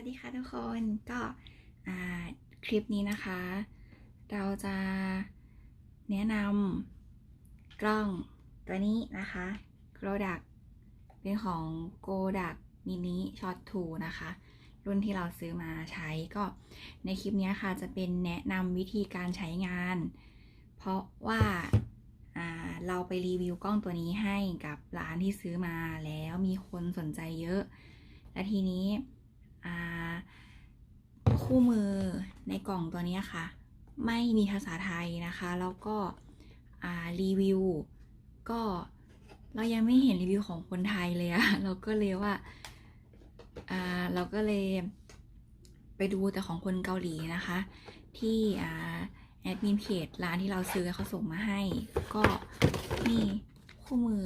วัสดีค่ะทุกคนก็คลิปนี้นะคะ เราจะแนะนำกล้องตัวนี้นะคะ g o d a c เป็นของ g o d a c Mini Shot 2นะคะ รุ่นที่เราซื้อมาใช้ก็ในคลิปนี้ค่ะจะเป็นแนะนำวิธีการใช้งาน เพราะว่าาเราไปรีวิวกล้องตัวนี้ให้กับร้านที่ซื้อมาแล้วมีคนสนใจเยอะ และทีนี้ คู่มือในกล่องตัวนี้ค่ะ ไม่มีภาษาไทยนะคะ แล้วก็รีวิว ก็เรายังไม่เห็นรีวิวของคนไทยเลยอะเราก็เลยว่าเราก็เลยไปดูแต่ของคนเกาหลีนะคะ ที่อแอดมินเพจร้านที่เราซื้อเขาส่งมาให้ ก็นี่คู่มือ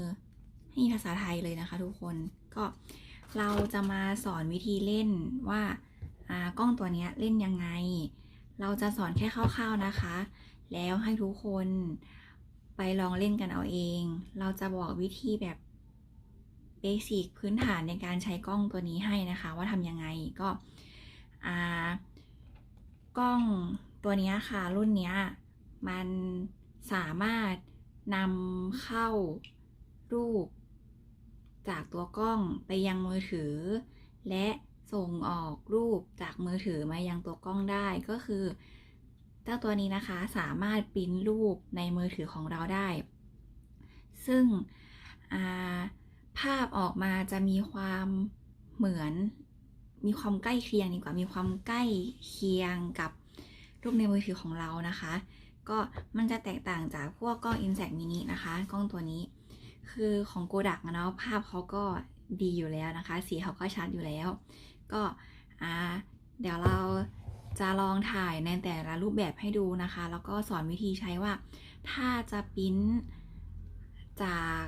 ให้มีภาษาไทยเลยนะคะทุกคนก็ เราจะมาสอนวิธีเล่นว่ากล้องตัวนี้เล่นยังไง เราจะสอนแค่คร่าวๆนะคะ แล้วให้ทุกคนไปลองเล่นกันเอาเอง เราจะบอกวิธีแบบเบสิกพื้นฐานในการใช้กล้องตัวนี้ให้นะคะ ว่าทำยังไงก็กล้องตัวนี้ค่ะ รุ่นนี้มันสามารถนำเข้ารูป จากตัวกล้องไปยังมือถือ และส่งออกรูปจากมือถือมายังตัวกล้องได้ก็คือ เจ้าตัวนี้นะคะสามารถปริ้นรูปในมือถือของเราได้ ซึ่งาภาพออกมาจะมีความเหมือนมีความใกล้เคียงดีกว่ามีความใกล้เคียงกับรูปในมือถือของเรานะคะ ก็มันจะแตกต่างจากพวกกล้อง Instax Mini นะคะ กล้องตัวนี้ คือของโกดักเนาะภาพเขาก็ดีอยู่แล้วนะคะ สีเขาก็ชัดอยู่แล้ว ก็อ่าเดี๋ยวเราจะลองถ่ายในแต่ละรูปแบบให้ดูนะคะ แล้วก็สอนวิธีใช้ว่า ถ้าจะปริ้นจาก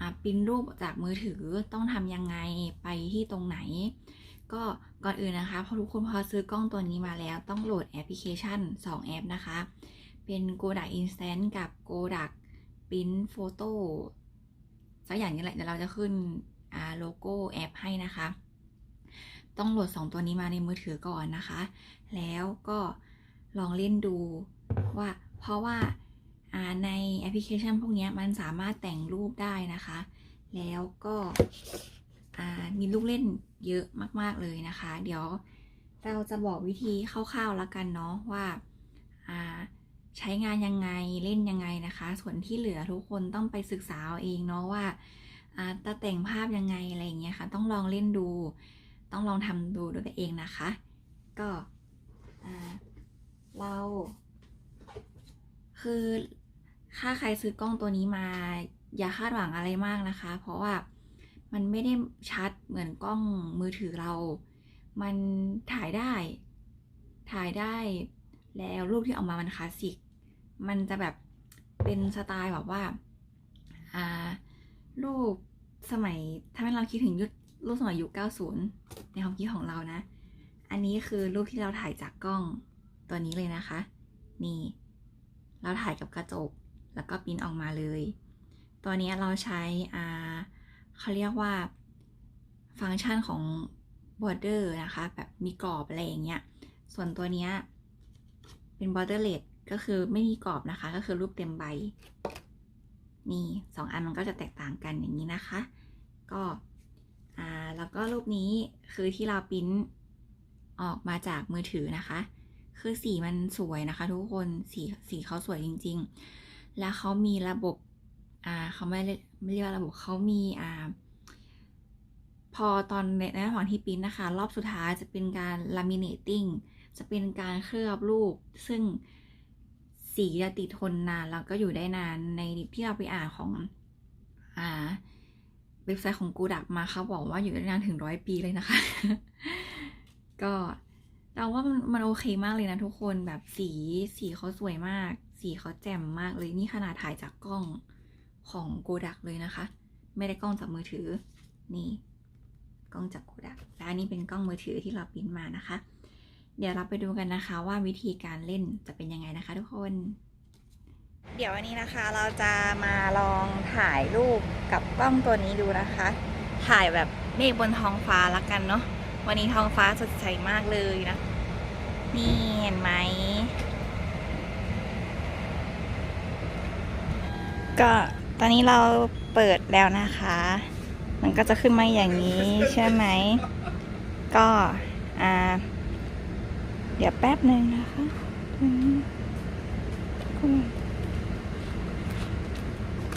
อ่าปริ้นรูปจากมือถือต้องทำยังไงไปที่ตรงไหน ก็ก่อนอื่นนะคะพอทุกคนพอซื้อกล้องตัวนี้มาแล้วต้องโหลดแอปพลิเคชัน 2 แอปนะคะ เป็น Kodak Instant กับ Kodak Print Photo สักอย่างนี้แหละเดี๋ยวเราจะขึ้นโลโก้แอปให้นะคะ ต้องโหลด 2 ตัวนี้มาในมือถือก่อนนะคะ แล้วก็ลองเล่นดูว่าเพราะว่าในแอปพลิเคชันพวกนี้มันสามารถแต่งรูปได้นะคะ แล้วก็มีลูกเล่นเยอะมาก ๆ เลยนะคะ เดี๋ยวเราจะบอกวิธีคร่าวๆแล้วกันเนาะว่า ใช้งานยังไงเล่นยังไงนะคะ ส่วนที่เหลือทุกคนต้องไปศึกษาเอาเองเนาะว่าอาจะแต่งภาพยังไงอะไรอย่างเงี้ยค่ะ ต้องลองเล่นดู ต้องลองทำดูด้วยตัวเองนะคะ ก็เรา คือถ้าใครซื้อกล้องตัวนี้มา อย่าคาดหวังอะไรมากนะคะ เพราะว่ามันไม่ได้ชัดเหมือนกล้องมือถือเรา มันถ่ายได้ ถ่ายได้แล้วรูปที่ออกมามันคลาสสิก มันจะแบบเป็นสไตล์แบบว่าอ่ารูปสมัยถ้าให้เราคิดถึงยุครูปสมัยยุค90 ในความคิดของเรานะ อันนี้คือรูปที่เราถ่ายจากกล้องตัวนี้เลยนะคะ นี่ เราถ่ายกับกระจกแล้วก็ปิ้นออกมาเลย ตัวนี้เราใช้อ่าเขาเรียกว่าฟังก์ชันของ border นะคะ แบบมีกรอบอะไรอย่างเงี้ย ส่วนตัวเนี้ยเป็น borderless ก็คือไม่มีกรอบนะคะ ก็คือรูปเต็มใบ นี่สองอันมันก็จะแตกต่างกันอย่างนี้นะคะ ก็อ่าแล้วก็รูปนี้คือที่เราปิ้นออกมาจากมือถือนะคะ คือสีมันสวยนะคะ ทุกคนสีสีเขาสวยจริง ๆ แล้วเขามีระบบอ่าเขาไม่เรียกไม่เรียกว่าระบบเขามีอ่าพอตอนในระหว่างที่ปิ้นนะคะ รอบสุดท้ายจะเป็นการ laminating จะเป็นการเคลือบรูป ซึ่ง สีจะติดทนนานแล้วก็อยู่ได้นานในที่เราไปอ่านของอ่าเว็บไซต์ของกูดักมาเขาบอกว่าอยู่ได้นานถึงร้อยปีเลยนะคะ ก็เราว่ามันมันโอเคมากเลยนะทุกคนแบบสีสีเขาสวยมาก สีเขาแจ่มมากเลยนี่ขนาดถ่ายจากกล้องของโกดักเลยนะคะ ไม่ได้กล้องจากมือถือนี่ กล้องจากโกดักและอันนี้เป็นกล้องมือถือที่เราปิ้นมานะคะ เดี๋ยวเราไปดูกันนะคะว่าวิธีการเล่นจะเป็นยังไงนะคะทุกคน เดี๋ยววันนี้นะคะเราจะมาลองถ่ายรูปกับกล้องตัวนี้ดูนะคะ ถ่ายแบบเมฆบนท้องฟ้าละกันเนาะวันนี้ท้องฟ้าสดใสมากเลยนะ นี่เห็นไหม ก็ตอนนี้เราเปิดแล้วนะคะ มันก็จะขึ้นมาอย่างนี้ใช่ไหม ก็อ่า เดี๋ยวแป๊บหนึ่งนะคะ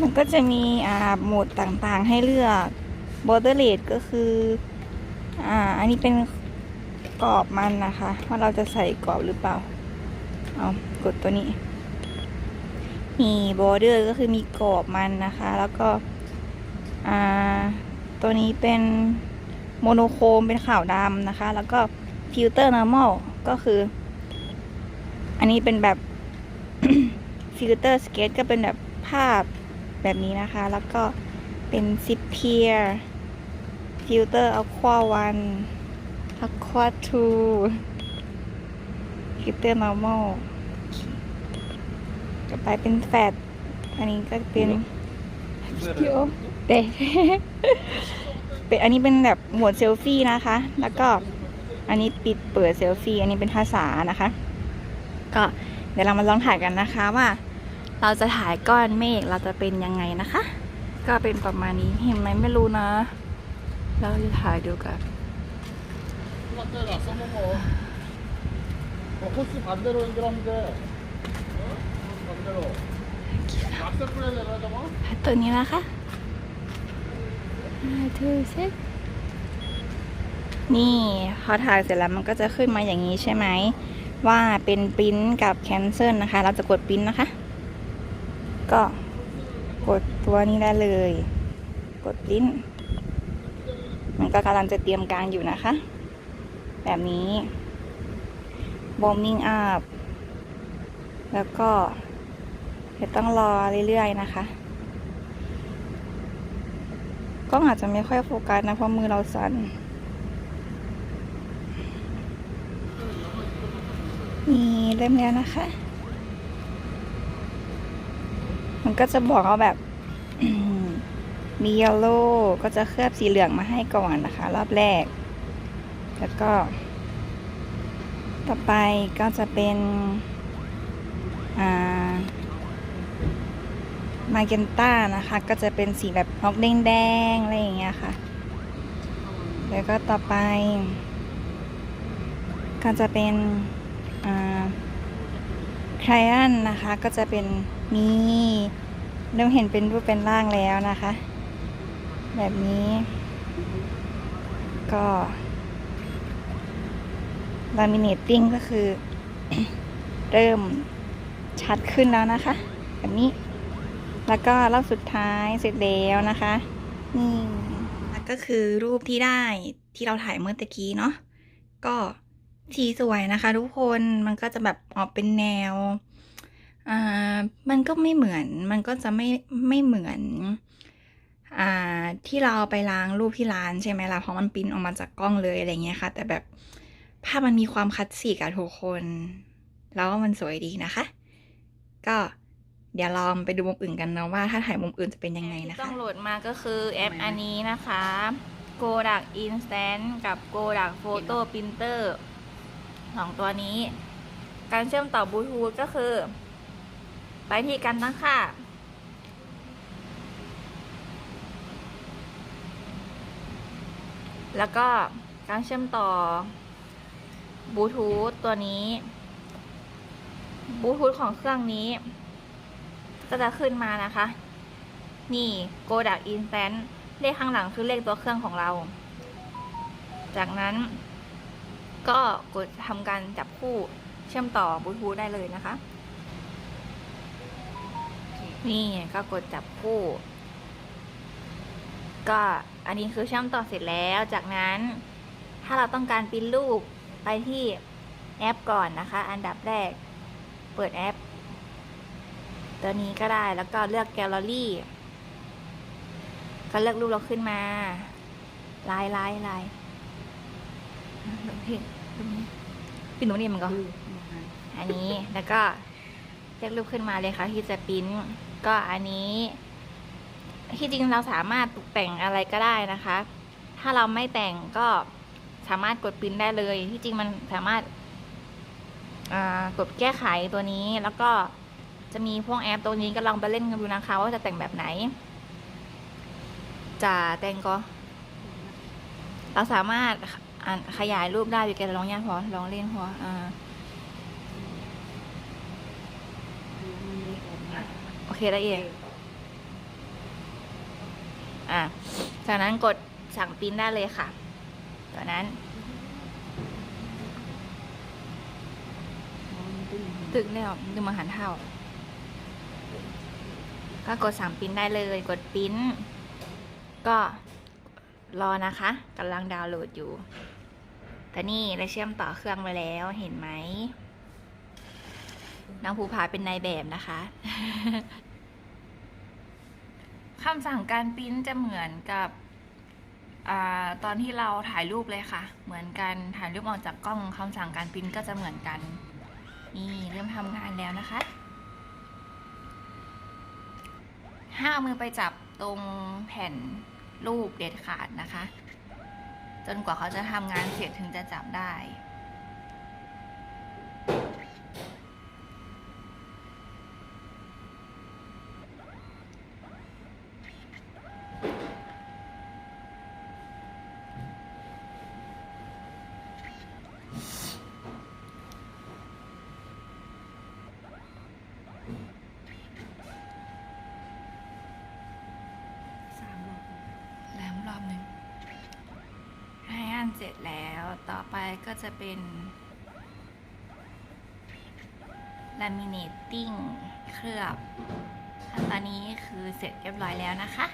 มันก็จะมีอ่าโหมดต่างๆให้เลือก border rate ก็คืออ่าอันนี้เป็นกรอบมันนะคะ ว่าเราจะใส่กรอบหรือเปล่า เอากดตัวนี้ มี border ก็คือมีกรอบมันนะคะ แล้วก็อ่าตัวนี้เป็นโมโนโครมเป็นขาวดำนะคะ แล้วก็ฟิลเตอร์ normal ก็คือ อันนี้เป็นแบบฟิลเตอร์สเกตก็เป็นแบบภาพแบบนี้นะคะ แล้วก็เป็นซิปเพียฟิลเตอร์อควาวันอควาทูฟิลเตอร์ normal ต่อไปเป็นแฟดอันนี้ก็เป็นเดี๋ยวเด็เป็นอันนี้เป็นแบบหมวดเซลฟี่นะคะ แล้วก็ อันนี้ปิดเปิดเซลฟี่ อันนี้เป็นภาษานะคะ ก็เดี๋ยวเรามาลองถ่ายกันนะคะว่า เราจะถ่ายก้อนเมฆเราจะเป็นยังไงนะคะ ก็เป็นประมาณนี้เห็นไหมไม่รู้นะ เราจะถ่ายดูกันตัวนี้นะคะ two, six. นี่พอถ่ายเสร็จแล้วมันก็จะขึ้นมาอย่างนี้ใช่ไหม ว่าเป็นปริ้นกับแคนเซิลนะคะ เราจะกดปริ้นนะคะ ก็กดตัวนี้ได้เลย กดปริ้น มันก็กำลังจะเตรียมการอยู่นะคะ แบบนี้บอมมิ่งอัพแล้วก็เดี๋ยวต้องรอเรื่อยๆนะคะกล้องอาจจะไม่ค่อยโฟกัสนะเพราะมือเราสั่น นี่เริ่มแล้วนะคะ มันก็จะบอกว่าแบบมีเยลโล่ก็จะเคลือบสีเหลืองมาให้ก่อนนะคะ รอบแรก แล้วก็ ต่อไปก็จะเป็นอ่ามาเกนต้านะคะ ก็จะเป็นสีแบบออกแดงๆอะไรอย่างเงี้ยค่ะ แล้วก็ต่อไป ก็จะเป็น อ่าไคลอันนะคะก็จะเป็นนี่เริ่มเห็นเป็นรูปเป็นร่างแล้วนะคะ แบบนี้ ก็ laminating ก็คือ เริ่มชัดขึ้นแล้วนะคะ แบบนี้ แล้วก็รอบสุดท้ายเสร็จแล้วนะคะนี่ก็คือรูปที่ได้ที่เราถ่ายเมื่อตะกี้เนาะก็ สีสวยนะคะ ทุกคนมันก็จะแบบออกเป็นแนวอ่ามันก็ไม่เหมือนมันก็จะไม่ไม่เหมือนอ่าที่เราเอาไปล้างรูปที่ร้านใช่ไหมล่ะเพราะมันปริ้นออกมาจากกล้องเลยอะไรเงี้ยค่ะ แต่แบบภาพมันมีความคลาสสิกอะทุกคน แล้วมันสวยดีนะคะ ก็เดี๋ยวลองไปดูมุมอื่นกันนะว่าถ้าถ่ายมุมอื่นจะเป็นยังไงนะคะ ต้องโหลดมาก็คือแอปอันนี้นะคะ Kodak Instant กับ Kodak Photo Printer สองตัวนี้ การเชื่อมต่อบลูทูธก็คือ ไปที่การตั้งค่า แล้วก็การเชื่อมต่อบลูทูธตัวนี้บลูทูธของเครื่องนี้ ก็จะขึ้นมานะคะ นี่ Kodak Instant เลขข้างหลังคือเลขตัวเครื่องของเรา จากนั้น ก็กดทำการจับคู่เชื่อมต่อบลูทูธได้เลยนะคะ นี่ก็กดจับคู่ ก็อันนี้คือเชื่อมต่อเสร็จแล้ว จากนั้นถ้าเราต้องการปิ้นรูปไปที่แอปก่อนนะคะ อันดับแรก เปิดแอป ตัวนี้ก็ได้แล้วก็เลือกแกลเลอรี่ ก็เลือกรูปเราขึ้นมาลายลายลาย ปิ่นหนูนี่มันก็ อันนี้แล้วก็เลือกรูปขึ้นมาเลยค่ะ ที่จะปริ้นก็อันนี้ ที่จริงเราสามารถตกแต่งอะไรก็ได้นะคะ ถ้าเราไม่แต่งก็สามารถกดปริ้นได้เลย ที่จริงมันสามารถอ่ากดแก้ไขตัวนี้แล้วก็จะมีพวกแอปตัวนี้ก็ลองไปเล่นกันดูนะคะ ว่าจะแต่งแบบไหน จะแต่งก็ เราสามารถ อ่านขยายรูปได้อยู่แกลองย่าพอลองเล่นพออ่าโอเคละเอียดอะจากนั้นกดสั่งปริ้นได้เลยค่ะจากนั้น ตึกแล้วดึงมาหันเท่า ก็กดสั่งปริ้นได้เลย กดปริ้นก็รอนะคะกำลังดาวน์โหลดอยู่ แต่นี่ได้เชื่อมต่อเครื่องไปแล้วเห็นไหมน้องภูผาเป็นนายแบบนะคะคำสั่งการปริ้นจะเหมือนกับอตอนที่เราถ่ายรูปเลยค่ะ เหมือนกันถ่ายรูปออกจากกล้องคำสั่งการปริ้นก็จะเหมือนกัน นี่เริ่มทำงานแล้วนะคะห้ามเอามือไปจับตรงแผ่นรูปเด็ดขาดนะคะ จนกว่าเขาจะทำงานเสร็จถึงจะจับได้ สามรอบ แล้วรอบหนึ่งให้อันเสร็จแล้วต่อไปก็ จะเป็น laminating เคลือบขั้นตอนนี้คือเสร็จเรียบร้อยแล้วนะคะ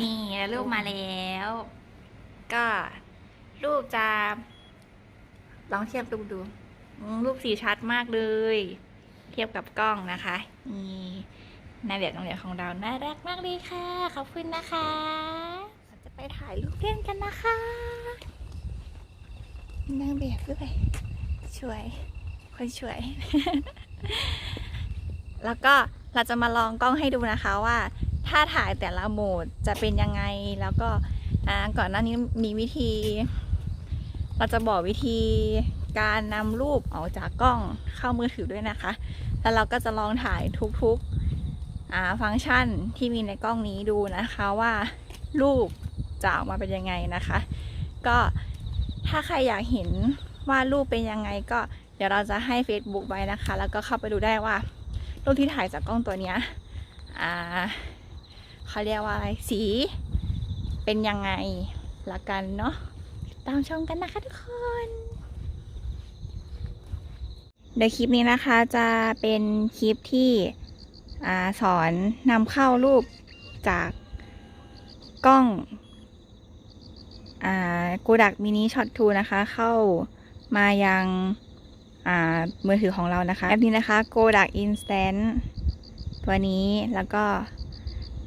นี่รูปมาแล้ว ก็รูปจะลองเทียบดูดู รูปสีชัดมากเลย เทียบกับกล้องนะคะนี่นายแบบโรงเรียของเรา น่ารักมากเลยค่ะ ขอบคุณนะคะ จะไปถ่ายรูปเล่นกันนะคะ นางแบบด้วยช่วย คนช่วย แล้วก็เราจะมาลองกล้องให้ดูนะคะว่า ถ้าถ่ายแต่ละโหมดจะเป็นยังไง แล้วก็ก่อนหน้านี้มีวิธี เราจะบอกวิธีการนำรูปออกจากกล้องเข้ามือถือด้วยนะคะ แล้วเราก็จะลองถ่ายทุกๆฟังก์ชันที่มีในกล้องนี้ดูนะคะว่ารูปจะออกมาเป็นยังไงนะคะ ก็ ถ้าใครอยากเห็นว่ารูปเป็นยังไงก็เดี๋ยวเราจะให้ Facebook ไว้นะคะ แล้วก็เข้าไปดูได้ว่ารูปที่ถ่ายจากกล้องตัวเนี้ยอ่าเขาเรียกว่าอะไรสีเป็นยังไงละกันเนาะตามชมกันนะคะทุกคน เดี๋ยวคลิปนี้นะคะจะเป็นคลิปที่อสอนนำเข้ารูปจากกล้อง กูดักมินิช็อต2นะคะ เข้ามายังมือถือของเรานะคะ แอปนี้นะคะ g o d a k Instant ตัวนี้แล้วก็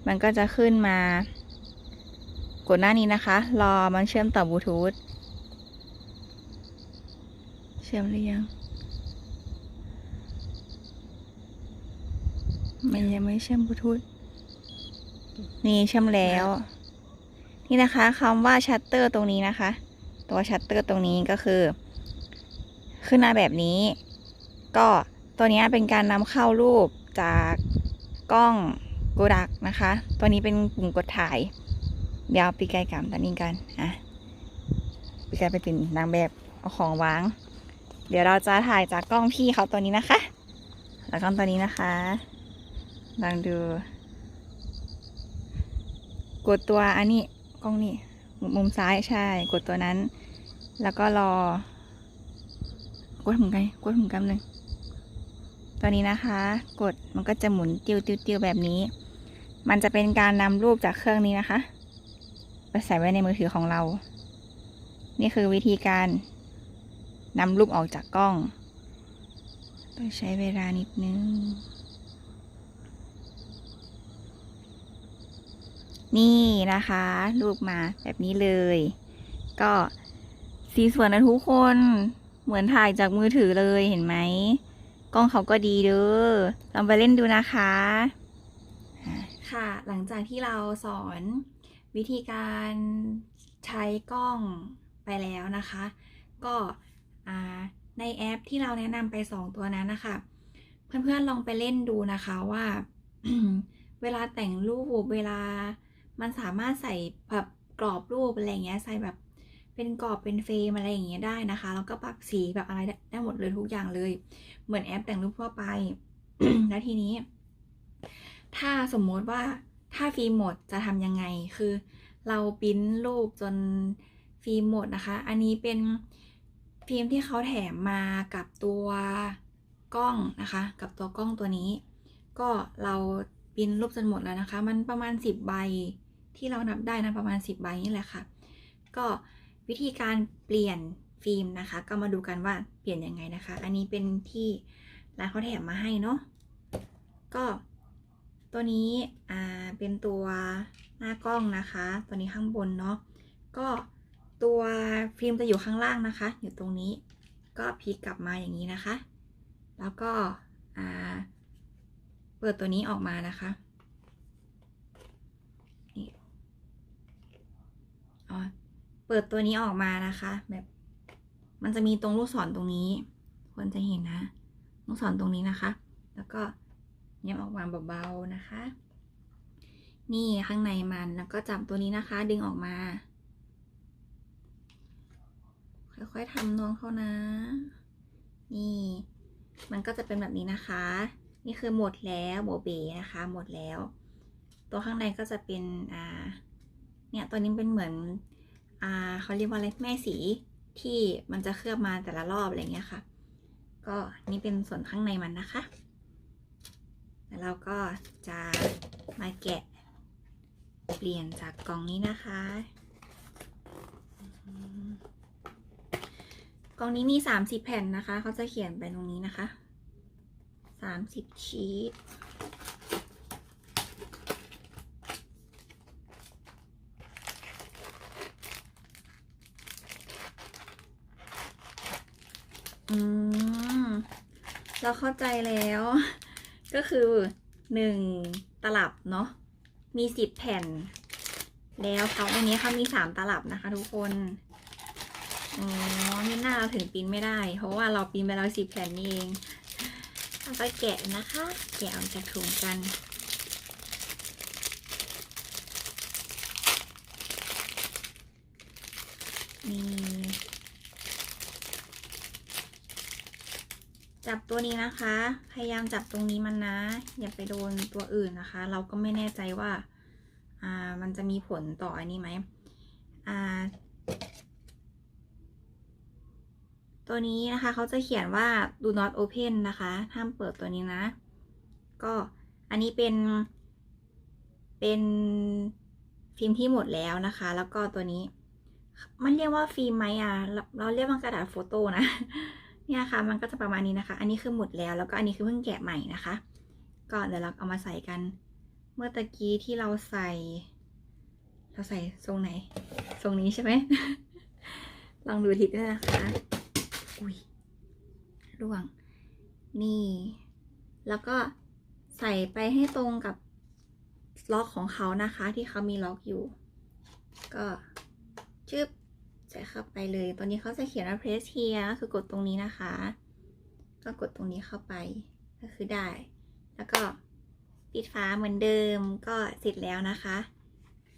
มันก็จะขึ้นมา กดหน้านี้นะคะ รอมันเชื่อมต่อบลูทูธเชื่อมหรือยังมันยังไม่เชื่อมบลูทูธนี่เชื่อมแล้ว นี่นะคะคำว่าชัตเตอร์ตรงนี้นะคะ ตัวชัตเตอร์ตรงนี้ก็คือ ขึ้นมาแบบนี้ ก็ตัวนี้เป็นการนำเข้ารูปจากกล้องโกดักนะคะ ตัวนี้เป็นปุ่มกดถ่าย เดี๋ยวปีกไก่กับตันนี้กันอะปีกไก่ไปเป็นนางแบบเอาของวาง เดี๋ยวเราจะถ่ายจากกล้องพี่เขาตัวนี้นะคะ แล้วกล้องตัวนี้นะคะลองดู กดตัวอันนี้ กล้องนี่ มุมซ้ายใช่ กดตัวนั้น แล้วก็รอ กดหมือนกันกดหมือนกันเลยตัวนี้นะคะ กดมันก็จะหมุนติวติวติวแบบนี้ มันจะเป็นการนำรูปจากเครื่องนี้นะคะไปใส่ไว้ในมือถือของเรา นี่คือวิธีการนำรูปออกจากกล้อง ต้องใช้เวลานิดนึง นี่นะคะรูปมาแบบนี้เลย ก็สีสวยนะทุกคนเหมือนถ่ายจากมือถือเลยเห็นไหมกล้องเขาก็ดีเด้อลองไปเล่นดูนะคะ ค่ะหลังจากที่เราสอนวิธีการใช้กล้องไปแล้วนะคะ ก็ในแอปที่เราแนะนำไป 2 ตัวนั้นนะคะ เพื่อนๆลองไปเล่นดูนะคะว่า เวลาแต่งรูปเวลา มันสามารถใส่แบบกรอบรูปอะไรเงี้ยใส่แบบเป็นกรอบเป็นเฟรมอะไรอย่างเงี้ยได้นะคะ แล้วก็ปรับสีแบบอะไรได้หมดเลยทุกอย่างเลย เหมือนแอปแต่งรูปทั่วไป แล้วทีนี้ ถ้าสมมติว่าถ้าฟิล์มหมดจะทำยังไง คือเราปิ้นรูปจนฟิล์มหมดนะคะ อันนี้เป็นฟิล์มที่เขาแถมมากับตัวกล้องนะคะ กับตัวกล้องตัวนี้ ก็เราปิ้นรูปจนหมดแล้วนะคะ มันประมาณ 10 ใบ ที่เรานับได้นะประมาณ 10 ใบนี่แหละค่ะ ก็วิธีการเปลี่ยนฟิล์มนะคะ ก็มาดูกันว่าเปลี่ยนยังไงนะคะ อันนี้เป็นที่ร้านเขาแถมมาให้เนาะก็ตัวนี้อ่าเป็นตัวหน้ากล้องนะคะ ตัวนี้ข้างบนเนาะก็ตัวฟิล์มจะอยู่ข้างล่างนะคะ อยู่ตรงนี้ก็พลิกกลับมาอย่างนี้นะคะ แล้วก็อ่าเปิดตัวนี้ออกมานะคะ อเปิดตัวนี้ออกมานะคะ แบบ มันจะมีตรงลูกศรตรงนี้ ควรจะเห็นนะ ลูกศรตรงนี้นะคะ แล้วก็เนียบออกมาเบาๆนะคะ นี่ข้างในมันแล้วก็จับตัวนี้นะคะ ดึงออกมา ค่อยๆทำน้องเขานะ นี่ มันก็จะเป็นแบบนี้นะคะ นี่คือหมดแล้วโบเบนะคะ หมดแล้ว ตัวข้างในก็จะเป็นอ่า เนี่ยตัวนี้เป็นเหมือนอ่าเขาเรียกว่าอะไรแม่สีที่มันจะเคลือบมาแต่ละรอบอะไรเงี้ยค่ะ ก็นี่เป็นส่วนข้างในมันนะคะ แล้วเราก็จะมาแกะเปลี่ยนจากกล่องนี้นะคะกล่องนี้มี30แผ่นนะคะ เขาจะเขียนไปตรงนี้นะคะ30ชีต อืม เราเข้าใจแล้ว ก็คือหนึ่งตลับเนาะมีสิบแผ่น แล้วเขาอันนี้เขามีสามตลับนะคะ ทุกคนอ๋อนี่หน้าเราถึงปิ้นไม่ได้ เพราะว่าเราปิ้นไปแล้วสิบแผ่นนี่เองเราก็แกะนะคะ แกะออกจากถุงกันนี่ จับตัวนี้นะคะ พยายามจับตรงนี้มันนะ อย่าไปโดนตัวอื่นนะคะ เราก็ไม่แน่ใจว่า อ่า มันจะมีผลต่ออันนี้ไหมอ่า ตัวนี้นะคะเขาจะเขียนว่า do not open นะคะ ห้ามเปิดตัวนี้นะ ก็อันนี้เป็น เป็นฟิล์มที่หมดแล้วนะคะ แล้วก็ตัวนี้ มันเรียกว่าฟิล์มไหมอะ เราเรียกว่ากระดาษโฟโต้นะ เนี่ยค่ะ มันก็จะประมาณนี้นะคะ อันนี้คือหมดแล้ว แล้วก็อันนี้คือเพิ่งแกะใหม่นะคะ ก็เดี๋ยวเราเอามาใส่กัน เมื่อตะกี้ที่เราใส่ เราใส่ทรงไหน ทรงนี้ใช่ไหม ลองดูทิศด้วยนะคะ อุ้ยร่วง นี่ แล้วก็ใส่ไปให้ตรงกับล็อกของเขานะคะ ที่เขามีล็อกอยู่ ก็ชึบ ใส่เข้าไปเลย ตอนนี้เขาจะเขียนว่า press here คือกดตรงนี้นะคะ ก็กดตรงนี้เข้าไป ก็คือได้ แล้วก็ปิดฟ้าเหมือนเดิม ก็เสร็จแล้วนะคะ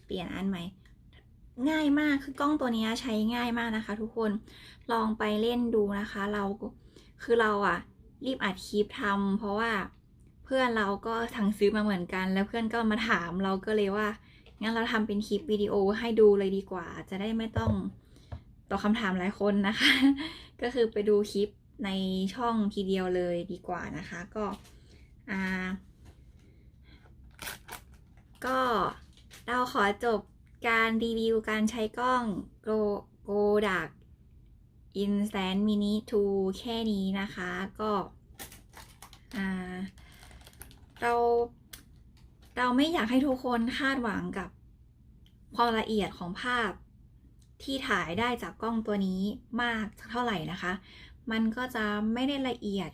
เปลี่ยนอันใหม่ ง่ายมาก คือกล้องตัวนี้ใช้ง่ายมากนะคะ ทุกคน ลองไปเล่นดูนะคะ เรา คือเราอะรีบอัดคลิปทำเพราะว่าเพื่อนเราก็สั่งซื้อมาเหมือนกัน แล้วเพื่อนก็มาถามเราก็เลยว่างั้นเราทำเป็นคลิปวิดีโอให้ดูเลยดีกว่า จะได้ไม่ต้อง ตอบคำถามหลายคนนะคะ ก็คือไปดูคลิปในช่องทีเดียวเลยดีกว่านะคะ ก็อ่าก็เราขอจบการรีวิวการใช้กล้อง Go Go d a k Instant Mini 2 แค่นี้นะคะก็เราเราไม่อยากให้ทุกคนคาดหวังกับความละเอียดของภาพ ที่ถ่ายได้จากกล้องตัวนี้มากเท่าไหร่นะคะ มันก็จะไม่ได้ละเอียด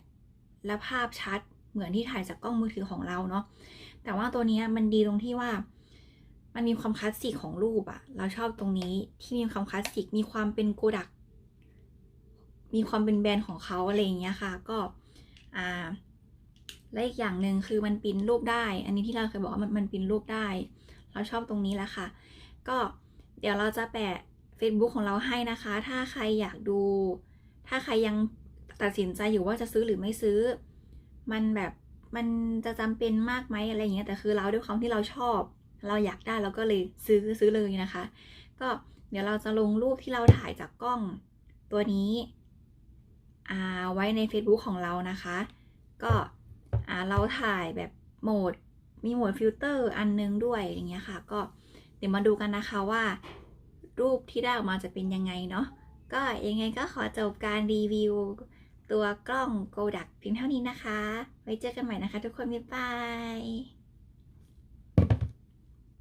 และภาพชัดเหมือนที่ถ่ายจากกล้องมือถือของเราเนาะ แต่ว่าตัวนี้มันดีตรงที่ว่า มันมีความคลาสสิกของรูปอะเราชอบตรงนี้ที่มีความคลาสสิก มีความเป็นโกดัก มีความเป็นแบรนด์ของเขาอะไรอย่างเงี้ยค่ะ ก็ อ่า และอีกอย่างหนึ่งคือมันปิ้นรูปได้ อันนี้ที่เราเคยบอกว่ามันมันปิ้นรูปได้ เราชอบตรงนี้แหละค่ะ ก็เดี๋ยวเราจะแปะ Facebook ของเราให้นะคะ ถ้าใครอยากดู ถ้าใครยังตัดสินใจอยู่ว่าจะซื้อหรือไม่ซื้อ มันแบบมันจะจำเป็นมากไหมอะไรอย่างเงี้ย แต่คือเราด้วยความที่เราชอบ เราอยากได้เราก็เลยซื้อซื้อเลยนะคะ ก็เดี๋ยวเราจะลงรูปที่เราถ่ายจากกล้องตัวนี้อ่าไว้ใน Facebook ของเรานะคะ ก็เราถ่ายแบบโหมดมีโหมดฟิลเตอร์อันนึงด้วยอย่างเงี้ยค่ะ ก็เดี๋ยวมาดูกันนะคะว่า รูปที่ได้ออกมาจะเป็นยังไงเนาะก็ยังไงก็ขอจบการรีวิว ตัวกล้อง Kodak เพียงเท่านี้นะคะ ไว้เจอกันใหม่นะคะทุกคน บ๊ายบาย